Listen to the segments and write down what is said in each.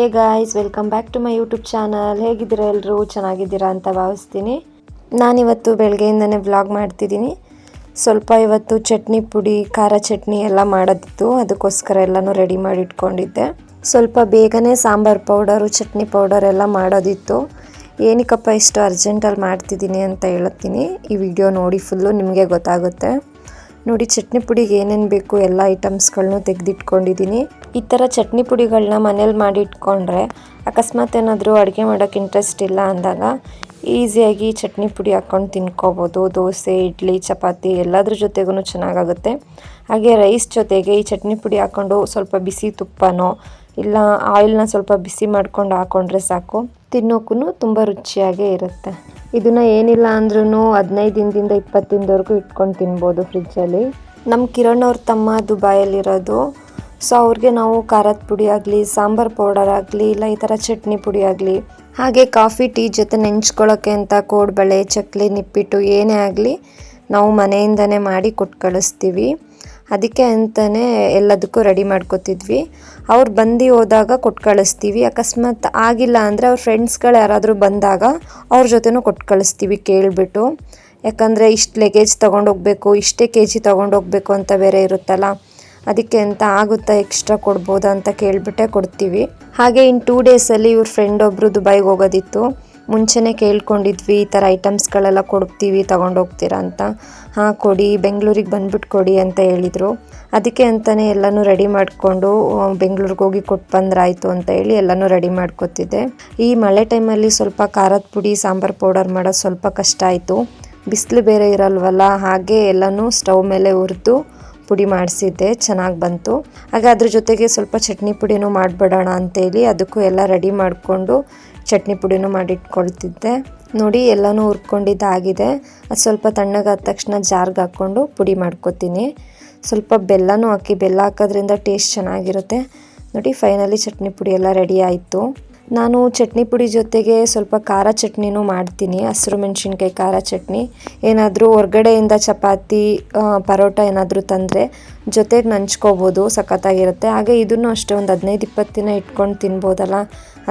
Hey guys welcome back to my YouTube channel ಹೇಗಿದ್ದೀರಾ ಎಲ್ಲರೂ ಚೆನ್ನಾಗಿದ್ದೀರಾ ಅಂತ ಭಾವಿಸ್ತೀನಿ. ನಾನಿವತ್ತು ಬೆಳಗ್ಗೆಯಿಂದನೇ ವ್ಲಾಗ್ ಮಾಡ್ತಿದ್ದೀನಿ. ಸ್ವಲ್ಪ ಇವತ್ತು ಚಟ್ನಿ ಪುಡಿ, ಖಾರ ಚಟ್ನಿ ಎಲ್ಲ ಮಾಡೋದಿತ್ತು. ಅದಕ್ಕೋಸ್ಕರ ಎಲ್ಲನೂ ರೆಡಿ ಮಾಡಿ ಇಟ್ಕೊಂಡಿದ್ದೆ ಸ್ವಲ್ಪ ಬೇಗನೆ ಸಾಂಬಾರು ಪೌಡರು, ಚಟ್ನಿ ಪೌಡರ್ ಎಲ್ಲ ಮಾಡೋದಿತ್ತು. ಏನಕ್ಕಪ್ಪ ಇಷ್ಟು ಅರ್ಜೆಂಟಲ್ಲಿ ಮಾಡ್ತಿದ್ದೀನಿ ಅಂತ ಹೇಳ್ತೀನಿ. ಈ ವಿಡಿಯೋ ನೋಡಿ ಫುಲ್ಲು ನಿಮಗೆ ಗೊತ್ತಾಗುತ್ತೆ. ನೋಡಿ, ಚಟ್ನಿ ಪುಡಿಗೆ ಏನೇನು ಬೇಕು ಎಲ್ಲ ಐಟಮ್ಸ್ಗಳನ್ನೂ ತೆಗೆದಿಟ್ಕೊಂಡಿದ್ದೀನಿ ಈ ಥರ ಚಟ್ನಿ ಪುಡಿಗಳನ್ನ ಮನೇಲಿ ಮಾಡಿ ಇಟ್ಕೊಂಡ್ರೆ ಅಕಸ್ಮಾತ್ ಏನಾದರೂ ಅಡುಗೆ ಮಾಡೋಕ್ಕೆ ಇಂಟ್ರೆಸ್ಟ್ ಇಲ್ಲ ಅಂದಾಗ ಈಸಿಯಾಗಿ ಚಟ್ನಿ ಪುಡಿ ಹಾಕ್ಕೊಂಡು ತಿನ್ಕೋಬೋದು. ದೋಸೆ, ಇಡ್ಲಿ, ಚಪಾತಿ ಎಲ್ಲದ್ರ ಜೊತೆಗೂ ಚೆನ್ನಾಗಾಗುತ್ತೆ. ಹಾಗೆ ರೈಸ್ ಜೊತೆಗೆ ಈ ಚಟ್ನಿ ಪುಡಿ ಹಾಕ್ಕೊಂಡು ಸ್ವಲ್ಪ ಬಿಸಿ ತುಪ್ಪನೋ ಇಲ್ಲ ಆಯಿಲ್ನ ಸ್ವಲ್ಪ ಬಿಸಿ ಮಾಡ್ಕೊಂಡು ಹಾಕೊಂಡ್ರೆ ಸಾಕು. ತಿನ್ನೋಕ್ಕೂ ತುಂಬ ರುಚಿಯಾಗೇ ಇರುತ್ತೆ. ಇದನ್ನು ಏನಿಲ್ಲ ಅಂದ್ರೂ ಹದಿನೈದು ದಿನದಿಂದ ಇಪ್ಪತ್ತು ದಿನದವರೆಗೂ ಇಟ್ಕೊಂಡು ತಿನ್ಬೋದು ಫ್ರಿಜ್ಜಲ್ಲಿ ನಮ್ಮ ಕಿರಣ್ ಅವ್ರ ತಮ್ಮ ದುಬಾಯಲ್ಲಿರೋದು. ಸೊ ಅವ್ರಿಗೆ ನಾವು ಖಾರದ ಪುಡಿ ಆಗಲಿ, ಸಾಂಬಾರ್ ಪೌಡರ್ ಆಗಲಿ, ಇಲ್ಲ ಈ ಥರ ಚಟ್ನಿ ಪುಡಿ ಆಗಲಿ, ಹಾಗೆ ಕಾಫಿ, ಟೀ ಜೊತೆ ನೆಂಚ್ಕೊಳ್ಳೋಕ್ಕೆ ಅಂತ ಕೋಡ್ಬಳೆ, ಚಕ್ಲಿ, ನಿಪ್ಪಿಟ್ಟು ಏನೇ ಆಗಲಿ, ನಾವು ಮನೆಯಿಂದನೇ ಮಾಡಿ ಕೊಟ್ಟು ಕಳಿಸ್ತೀವಿ. ಅದಕ್ಕೆ ಅಂತಲೇ ಎಲ್ಲದಕ್ಕೂ ರೆಡಿ ಮಾಡ್ಕೋತಿದ್ವಿ. ಅವ್ರು ಬಂದು ಹೋದಾಗ ಕೊಟ್ಟು ಕಳಿಸ್ತೀವಿ. ಅಕಸ್ಮಾತ್ ಆಗಿಲ್ಲ ಅಂದರೆ ಅವ್ರ ಫ್ರೆಂಡ್ಸ್ಗಳು ಯಾರಾದರೂ ಬಂದಾಗ ಅವ್ರ ಜೊತೆನೂ ಕೊಟ್ಟು ಕಳಿಸ್ತೀವಿ ಕೇಳಿಬಿಟ್ಟು. ಯಾಕಂದರೆ ಇಷ್ಟು ಲಗೇಜ್ ತೊಗೊಂಡೋಗ್ಬೇಕು ಇಷ್ಟೇ ಕೆ ಜಿ ತೊಗೊಂಡೋಗ್ಬೇಕು ಅಂತ ಬೇರೆ ಇರುತ್ತಲ್ಲ. ಅದಕ್ಕೆ ಅಂತ ಆಗುತ್ತಾ ಎಕ್ಸ್ಟ್ರಾ ಕೊಡ್ಬೋದಾ ಅಂತ ಕೇಳಿಬಿಟ್ಟೆ ಕೊಡ್ತೀವಿ. ಹಾಗೆ ಇನ್ನು ಟೂ ಡೇಸಲ್ಲಿ ಇವ್ರ ಫ್ರೆಂಡ್ ಒಬ್ಬರು ದುಬೈಗೆ ಹೋಗೋದಿತ್ತು. ಮುಂಚೆನೇ ಕೇಳ್ಕೊಂಡಿದ್ವಿ, ಈ ಥರ ಐಟಮ್ಸ್ಗಳೆಲ್ಲ ಕೊಡ್ತೀವಿ, ತೊಗೊಂಡೋಗ್ತೀರಾ ಅಂತ. ಹಾಂ, ಕೊಡಿ, ಬೆಂಗಳೂರಿಗೆ ಬಂದ್ಬಿಟ್ಟು ಕೊಡಿ, ಅಂತ ಹೇಳಿದರು. ಅದಕ್ಕೆ ಅಂತಲೇ ಎಲ್ಲನೂ ರೆಡಿ ಮಾಡಿಕೊಂಡು ಬೆಂಗಳೂರಿಗೆ ಹೋಗಿ ಕೊಟ್ಟು ಬಂದ್ರಾಯಿತು, ಅಂತ ಹೇಳಿ ಎಲ್ಲನೂ ರೆಡಿ ಮಾಡ್ಕೊತಿದ್ದೆ. ಈ ಮಳೆ ಟೈಮಲ್ಲಿ ಸ್ವಲ್ಪ ಖಾರದ ಪುಡಿ, ಸಾಂಬಾರು ಪೌಡರ್ ಮಾಡೋದು ಸ್ವಲ್ಪ ಕಷ್ಟ ಆಯಿತು. ಬಿಸಿಲು ಬೇರೆ ಇರಲ್ವಲ್ಲ, ಹಾಗೆ ಎಲ್ಲನೂ ಸ್ಟವ್ ಮೇಲೆ ಹುರಿದು ಪುಡಿ ಮಾಡಿಸಿದ್ದೆ, ಚೆನ್ನಾಗಿ ಬಂತು. ಹಾಗೆ ಅದ್ರ ಜೊತೆಗೆ ಸ್ವಲ್ಪ ಚಟ್ನಿ ಪುಡಿನೂ ಮಾಡಿಬಿಡೋಣ ಅಂತೇಳಿ ಅದಕ್ಕೂ ಎಲ್ಲ ರೆಡಿ ಮಾಡಿಕೊಂಡು ಚಟ್ನಿ ಪುಡಿನೂ ಮಾಡಿಟ್ಕೊಳ್ತಿದ್ದೆ. ನೋಡಿ, ಎಲ್ಲನೂ ಹುರ್ಕೊಂಡಿದ್ದಾಗಿದೆ. ಅದು ಸ್ವಲ್ಪ ತಣ್ಣಗಾದ ತಕ್ಷಣ ಜಾರ್ಗೆ ಹಾಕ್ಕೊಂಡು ಪುಡಿ ಮಾಡ್ಕೊತೀನಿ. ಸ್ವಲ್ಪ ಬೆಲ್ಲನೂ ಹಾಕಿ, ಬೆಲ್ಲ ಹಾಕೋದ್ರಿಂದ ಟೇಸ್ಟ್ ಚೆನ್ನಾಗಿರುತ್ತೆ. ನೋಡಿ, ಫೈನಲಿ ಚಟ್ನಿ ಪುಡಿ ಎಲ್ಲ ರೆಡಿ ಆಯಿತು. ನಾನು ಚಟ್ನಿ ಪುಡಿ ಜೊತೆಗೆ ಸ್ವಲ್ಪ ಖಾರ ಚಟ್ನಿನೂ ಮಾಡ್ತೀನಿ, ಹಸಿರು ಮೆಣಸಿನ್ಕಾಯಿ ಖಾರ ಚಟ್ನಿ. ಏನಾದರೂ ಹೊರ್ಗಡೆಯಿಂದ ಚಪಾತಿ ಪರೋಟ ಏನಾದರೂ ತಂದರೆ ಜೊತೆಗೆ ನಂಚ್ಕೋಬೋದು, ಸಖತ್ತಾಗಿರುತ್ತೆ. ಹಾಗೆ ಇದನ್ನು ಅಷ್ಟೇ ಒಂದು ಹದಿನೈದು ಇಪ್ಪತ್ತು ದಿನ ಇಟ್ಕೊಂಡು ತಿನ್ಬೋದಲ್ಲ,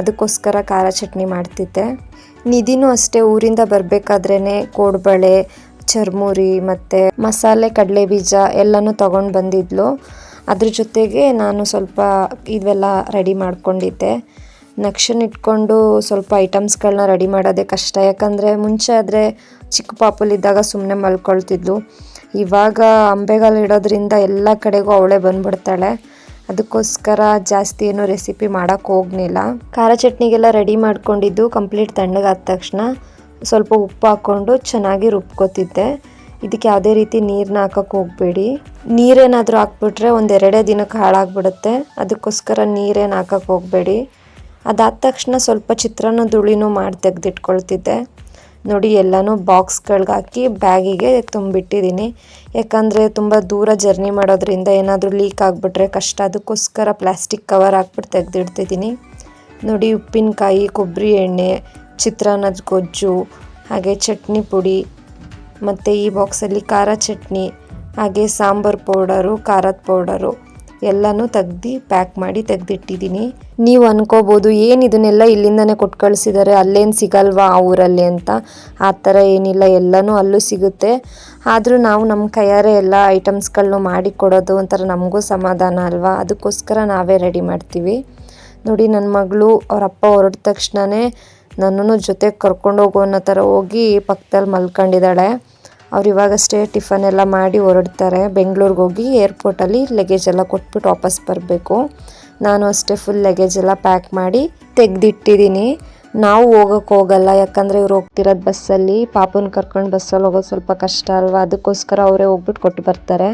ಅದಕ್ಕೋಸ್ಕರ ಖಾರ ಚಟ್ನಿ ಮಾಡ್ತಿದ್ದೆ. ನಿಧಿನೂ ಅಷ್ಟೇ ಊರಿಂದ ಬರಬೇಕಾದ್ರೇ ಕೋಡ್ಬಳೆ, ಚರ್ಮುರಿ ಮತ್ತು ಮಸಾಲೆ ಕಡಲೆ ಬೀಜ ಎಲ್ಲನೂ ತೊಗೊಂಡು ಬಂದಿದ್ಲು. ಅದ್ರ ಜೊತೆಗೆ ನಾನು ಸ್ವಲ್ಪ ಇವೆಲ್ಲ ರೆಡಿ ಮಾಡ್ಕೊಂಡಿದ್ದೆ. ನಕ್ಷನ್ ಇಟ್ಕೊಂಡು ಸ್ವಲ್ಪ ಐಟಮ್ಸ್ಗಳನ್ನ ರೆಡಿ ಮಾಡೋದೇ ಕಷ್ಟ. ಯಾಕಂದರೆ ಮುಂಚೆ ಆದರೆ ಚಿಕ್ಕ ಪಾಪುಲಿದ್ದಾಗ ಸುಮ್ಮನೆ ಮಲ್ಕೊಳ್ತಿದ್ಲು. ಇವಾಗ ಅಂಬೆಗಾಲು ಇಡೋದ್ರಿಂದ ಎಲ್ಲ ಕಡೆಗೂ ಅವಳೇ ಬಂದ್ಬಿಡ್ತಾಳೆ. ಅದಕ್ಕೋಸ್ಕರ ಜಾಸ್ತಿ ಏನು ರೆಸಿಪಿ ಮಾಡೋಕ್ಕೆ ಹೋಗ್ನಿಲ್ಲ. ಖಾರ ಚಟ್ನಿಗೆಲ್ಲ ರೆಡಿ ಮಾಡ್ಕೊಂಡಿದ್ದು ಕಂಪ್ಲೀಟ್ ತಣ್ಣಗಾದ ತಕ್ಷಣ. ಸ್ವಲ್ಪ ಉಪ್ಪು ಹಾಕ್ಕೊಂಡು ಚೆನ್ನಾಗಿ ರುಬ್ಕೋತಿದ್ದೆ. ಇದಕ್ಕೆ ಯಾವುದೇ ರೀತಿ ನೀರನ್ನ ಹಾಕೋಕ್ಕೆ ಹೋಗಬೇಡಿ. ನೀರೇನಾದರೂ ಹಾಕ್ಬಿಟ್ರೆ ಒಂದೆರಡೇ ದಿನಕ್ಕೆ ಹಾಳಾಗ್ಬಿಡುತ್ತೆ. ಅದಕ್ಕೋಸ್ಕರ ನೀರೇನು ಹಾಕೋಕ್ಕೆ ಹೋಗಬೇಡಿ. ಅದಾದ ತಕ್ಷಣ ಸ್ವಲ್ಪ ಚಿತ್ರಾನ್ನ ಧುಳಿನೂ ಮಾಡಿ ತೆಗೆದಿಟ್ಕೊಳ್ತಿದ್ದೆ. ನೋಡಿ, ಎಲ್ಲನೂ ಬಾಕ್ಸ್ಗಳ್ಗೆ ಹಾಕಿ ಬ್ಯಾಗಿಗೆ ತುಂಬಿಟ್ಟಿದ್ದೀನಿ. ಯಾಕಂದರೆ ತುಂಬ ದೂರ ಜರ್ನಿ ಮಾಡೋದ್ರಿಂದ ಏನಾದರೂ ಲೀಕ್ ಆಗಿಬಿಟ್ರೆ ಕಷ್ಟ. ಅದಕ್ಕೋಸ್ಕರ ಪ್ಲಾಸ್ಟಿಕ್ ಕವರ್ ಹಾಕ್ಬಿಟ್ಟು ತೆಗೆದಿಡ್ತಿದ್ದೀನಿ. ನೋಡಿ, ಉಪ್ಪಿನಕಾಯಿ, ಕೊಬ್ಬರಿ ಎಣ್ಣೆ ಚಿತ್ರಾನ್ನದ ಗೊಜ್ಜು, ಹಾಗೆ ಚಟ್ನಿ ಪುಡಿ, ಮತ್ತು ಈ ಬಾಕ್ಸಲ್ಲಿ ಖಾರ ಚಟ್ನಿ, ಹಾಗೆ ಸಾಂಬಾರು ಪೌಡರು, ಖಾರದ ಪೌಡರು. ಎಲ್ಲನೂ ತೆಗ್ದು ಪ್ಯಾಕ್ ಮಾಡಿ ತೆಗೆದಿಟ್ಟಿದ್ದೀನಿ. ನೀವು ಅನ್ಕೋಬೋದು, ಏನು ಇದನ್ನೆಲ್ಲ ಇಲ್ಲಿಂದನೇ ಕೊಟ್ಟು ಕಳಿಸಿದ್ದಾರೆ ಅಲ್ಲೇನು ಸಿಗಲ್ವಾ ಆ ಊರಲ್ಲಿ ಅಂತ. ಆ ಥರ ಏನಿಲ್ಲ, ಎಲ್ಲನೂ ಅಲ್ಲೂ ಸಿಗುತ್ತೆ. ಆದರೂ ನಾವು ನಮ್ಮ ಕೈಯಾರೆ ಎಲ್ಲ ಐಟಮ್ಸ್ಗಳನ್ನೂ ಮಾಡಿ ಕೊಡೋದು ಒಂಥರ ನಮಗೂ ಸಮಾಧಾನ ಅಲ್ವಾ? ಅದಕ್ಕೋಸ್ಕರ ನಾವೇ ರೆಡಿ ಮಾಡ್ತೀವಿ. ನೋಡಿ ನನ್ನ ಮಗಳು ಅವ್ರ ಅಪ್ಪ ಹೊರಟ ತಕ್ಷಣವೇ ನನ್ನನ್ನು ಜೊತೆಗೆ ಕರ್ಕೊಂಡು ಹೋಗೋ ಅನ್ನೋ ಥರ ಹೋಗಿ ಪಕ್ಕದಲ್ಲಿ ಮಲ್ಕೊಂಡಿದ್ದಾಳೆ. ಅವ್ರು ಇವಾಗಷ್ಟೇ ಟಿಫನ್ ಎಲ್ಲ ಮಾಡಿ ಹೊರಡ್ತಾರೆ. ಬೆಂಗಳೂರಿಗೆ ಹೋಗಿ ಏರ್ಪೋರ್ಟಲ್ಲಿ ಲಗೇಜ್ ಎಲ್ಲ ಕೊಟ್ಬಿಟ್ಟು ವಾಪಸ್ ಬರಬೇಕು. ನಾನು ಅಷ್ಟೇ ಫುಲ್ ಲಗೇಜ್ ಎಲ್ಲ ಪ್ಯಾಕ್ ಮಾಡಿ ತೆಗೆದಿಟ್ಟಿದ್ದೀನಿ. ನಾವು ಹೋಗೋಕ್ಕೆ ಹೋಗಲ್ಲ, ಯಾಕಂದರೆ ಇವ್ರು ಹೋಗ್ತಿರೋದು ಬಸ್ಸಲ್ಲಿ ಪಾಪನ ಕರ್ಕೊಂಡು ಬಸ್ಸಲ್ಲಿ ಹೋಗೋದು ಸ್ವಲ್ಪ ಕಷ್ಟ ಅಲ್ವಾ? ಅದಕ್ಕೋಸ್ಕರ ಅವರೇ ಹೋಗ್ಬಿಟ್ಟು ಕೊಟ್ಟು ಬರ್ತಾರೆ.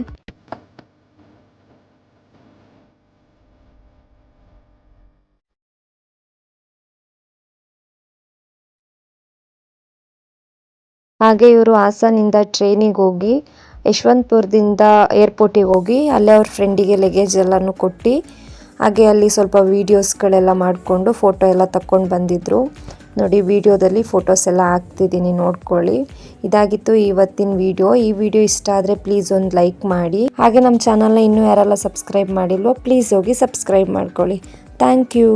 ಹಾಗೆ ಇವರು ಹಾಸನಿಂದ ಟ್ರೈನಿಗೆ ಹೋಗಿ, ಯಶವಂತಪುರದಿಂದ ಏರ್ಪೋರ್ಟಿಗೆ ಹೋಗಿ, ಅಲ್ಲೇ ಅವ್ರ ಫ್ರೆಂಡಿಗೆ ಲಗೇಜ್ ಎಲ್ಲನೂ ಕೊಟ್ಟು, ಹಾಗೆ ಅಲ್ಲಿ ಸ್ವಲ್ಪ ವೀಡಿಯೋಸ್ಗಳೆಲ್ಲ ಮಾಡಿಕೊಂಡು ಫೋಟೋ ಎಲ್ಲ ತಕ್ಕೊಂಡು ಬಂದಿದ್ದರು ನೋಡಿ ವಿಡಿಯೋದಲ್ಲಿ ಫೋಟೋಸ್ ಎಲ್ಲ ಹಾಕ್ತಿದ್ದೀನಿ, ನೋಡ್ಕೊಳ್ಳಿ. ಇದಾಗಿತ್ತು ಇವತ್ತಿನ ವಿಡಿಯೋ ಈ ವಿಡಿಯೋ ಇಷ್ಟ ಆದರೆ ಪ್ಲೀಸ್ ಒಂದು ಲೈಕ್ ಮಾಡಿ. ಹಾಗೆ ನಮ್ಮ ಚಾನಲ್ನ ಇನ್ನೂ ಯಾರೆಲ್ಲ ಸಬ್ಸ್ಕ್ರೈಬ್ ಮಾಡಿಲ್ವೋ ಪ್ಲೀಸ್ ಹೋಗಿ ಸಬ್ಸ್ಕ್ರೈಬ್ ಮಾಡ್ಕೊಳ್ಳಿ. Thank you